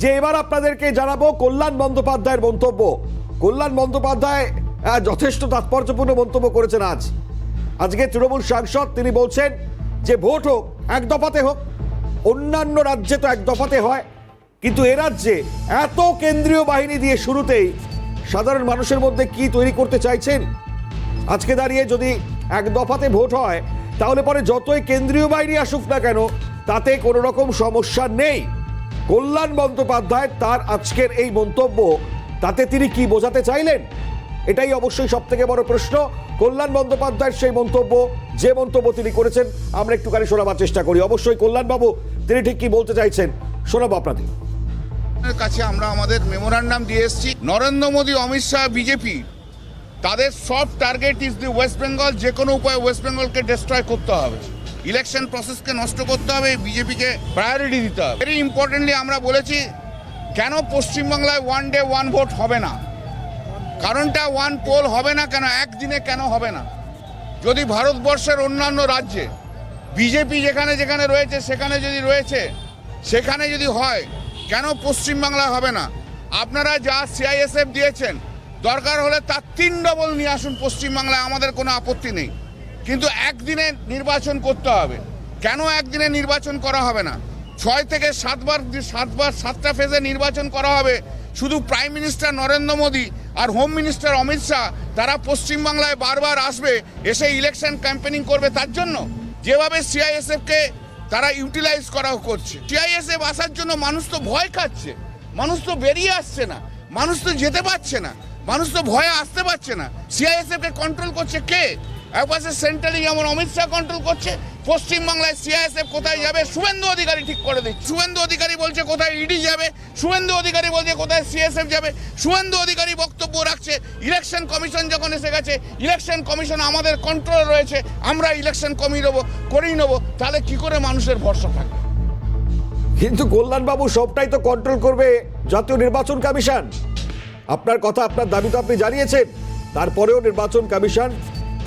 যে এবার আপনাদেরকে জানাব কল্যাণ বন্দ্যোপাধ্যায়ের মন্তব্য। কল্যাণ বন্দ্যোপাধ্যায় যথেষ্ট তাৎপর্যপূর্ণ মন্তব্য করেছেন আজ। আজকে তৃণমূল সাংসদ তিনি বলছেন যে ভোট হোক, এক দফাতে হোক, অন্যান্য রাজ্যে তো এক দফাতে হয়। কিন্তু এ রাজ্যে এত কেন্দ্রীয় বাহিনী দিয়ে শুরুতেই সাধারণ মানুষের মধ্যে কি তৈরি করতে চাইছেন? আজকে দাঁড়িয়ে যদি এক দফাতে ভোট হয়, তাহলে পরে যতই কেন্দ্রীয় বাহিনী আসুক না কেন, তাতে কোনো রকম সমস্যা নেই। কল্যাণ বন্দ্যোপাধ্যায় তার আজকের এই মন্তব্য, তাতে তিনি কি বোঝাতে চাইলেন? এটাই অবশ্যই সব থেকে বড় প্রশ্ন। কল্যাণ বন্দ্যোপাধ্যায়ের সেই মন্তব্য, যে মন্তব্য তিনি করেছেন, আমরা একটুখানি শোনাবার চেষ্টা করি। অবশ্যই কল্যাণবাবু, তিনি ঠিক কি বলতে চাইছেন? শোনাবো আপনাদের। কাছে আমরা আমাদের মেমোরান্ডাম দিয়ে এসেছি। নরেন্দ্র মোদী, অমিত শাহ, বিজেপি, তাদের সব target is the West Bengal যে কোনো উপায়ে ওয়েস্ট বেঙ্গলকে ডিস্ট্রয় করতে হবে। ইলেকশন প্রসেসকে নষ্ট করতে হবে, বিজেপিকে প্রায়োরিটি দিতে হবে। ভেরি ইম্পর্টেন্টলি আমরা বলেছি, কেন পশ্চিমবাংলায় ওয়ান ডে ওয়ান ভোট হবে না? কারণটা ওয়ান পোল হবে না কেন, একদিনে কেন হবে না? যদি ভারতবর্ষের অন্যান্য রাজ্যে বিজেপি যেখানে যেখানে রয়েছে, সেখানে যদি রয়েছে, সেখানে যদি হয়, কেন পশ্চিমবাংলায় হবে না? আপনারা যা সিআইএসএফ দিয়েছেন, দরকার হলে তার তিন ডবল নিয়ে আসুন, পশ্চিমবাংলায় আমাদের কোনো আপত্তি নেই। কিন্তু একদিনে নির্বাচন করতে হবে। কেন একদিনে নির্বাচন করা হবে না? ছয় থেকে সাতবার সাতবার সাতটা ফেজে নির্বাচন করা হবে। শুধু প্রাইম মিনিস্টার নরেন্দ্র মোদী আর হোম মিনিস্টার অমিত শাহ, তারা পশ্চিমবাংলায় বারবার আসবে, এসে ইলেকশন ক্যাম্পেনিং করবে তার জন্য। যেভাবে সিআইএসএফকে তারা ইউটিলাইজ করা করছে। সিআইএসএফ আসার জন্য মানুষ তো ভয় খাচ্ছে। মানুষ তো বেরিয়ে আসছে না। মানুষ তো যেতে পারছে না। মানুষ তো ভয়ে আসতে পারছে না। সিআইএসএফ কে কন্ট্রোল করছে কে? একপাশে সেন্ট্রালি যেমন অমিত শাহ কন্ট্রোল করছে, পশ্চিমবাংলায় সিআইএসএফ কোথায় যাবে, শুভেন্দু অধিকারী ঠিক করে দিচ্ছে। শুভেন্দু অধিকারী বলছে কোথায় ইডি যাবে, শুভেন্দু অধিকারী বলছে কোথায় সিএসএফ যাবে, শুভেন্দু অধিকারী বক্তব্য রাখছে। ইলেকশন কমিশন যখন এসে গেছে ইলেকশন কমিশন আমাদের কন্ট্রোল রয়েছে, আমরা ইলেকশন কমিয়ে নেব, করেই নেব, তাহলে কি করে মানুষের ভরসা থাকবে? কিন্তু কল্যাণবাবু সবটাই তো কন্ট্রোল করবে জাতীয় নির্বাচন কমিশন। আপনার কথা, আপনার দাবি তো আপনি জানিয়েছেন। তারপরেও নির্বাচন কমিশন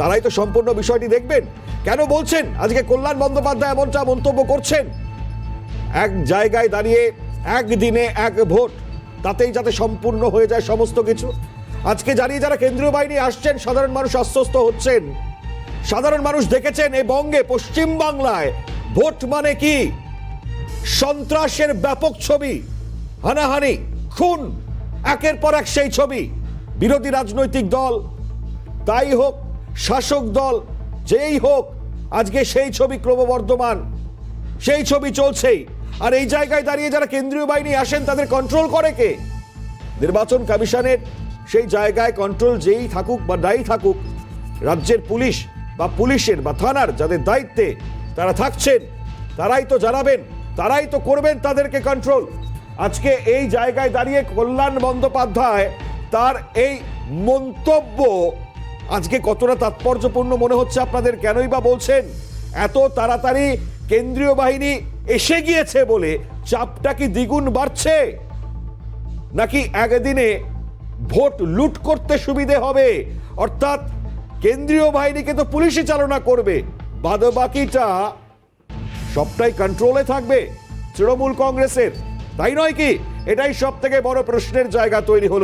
তারাই তো সম্পূর্ণ বিষয়টি দেখবেন। কেন বলছেন? আজকে কল্যাণ বন্দ্যোপাধ্যায় এমনটা মন্তব্য করছেন। এক জায়গায় দাঁড়িয়ে একদিনে এক ভোট, তাতেই যাতে সম্পূর্ণ হয়ে যায় সমস্ত কিছু। আজকে জানিয়ে যারা কেন্দ্রীয় বাহিনী আসছেন, সাধারণ মানুষ আশ্বস্ত হচ্ছেন। সাধারণ মানুষ দেখেছেন এই বঙ্গে পশ্চিম বাংলায় ভোট মানে কি? সন্ত্রাসের ব্যাপক ছবি, হানাহানি, খুন, একের পর এক সেই ছবি। বিরোধী রাজনৈতিক দল, তাই হোক শাসক দল যেই হোক, আজকে সেই ছবি ক্রমবর্ধমান। সেই ছবি চলছেই। আর এই জায়গায় দাঁড়িয়ে যারা কেন্দ্রীয় বাহিনী আসেন, তাদের কন্ট্রোল করে কে? নির্বাচন কমিশনের সেই জায়গায় কন্ট্রোল যেই থাকুক বা দায়ী থাকুক, রাজ্যের পুলিশ বা পুলিশের বা থানার যাদের দায়িত্বে তারা থাকছেন, তারাই তো জানাবেন, তারাই তো করবেন তাদেরকে কন্ট্রোল আজকে এই জায়গায় দাঁড়িয়ে কল্যাণ বন্দ্যোপাধ্যায় তার এই মন্তব্য আজকে কতটা তাৎপর্যপূর্ণ মনে হচ্ছে আপনাদের? কেনই বা বলছেন? এত তাড়াতাড়ি কেন্দ্রীয় বাহিনী এসে গিয়েছে বলে চাপটা কি দ্বিগুণ বাড়ছে? নাকি একদিনে ভোট লুট করতে সুবিধে হবে? অর্থাৎ কেন্দ্রীয় বাহিনীকে তো পুলিশই চালনা করবে। বাদ বাকিটা সবটাই কন্ট্রোলে থাকবে তৃণমূল কংগ্রেসের। তাই নয় কি? এটাই সব থেকে বড় প্রশ্নের জায়গা তৈরি হলো।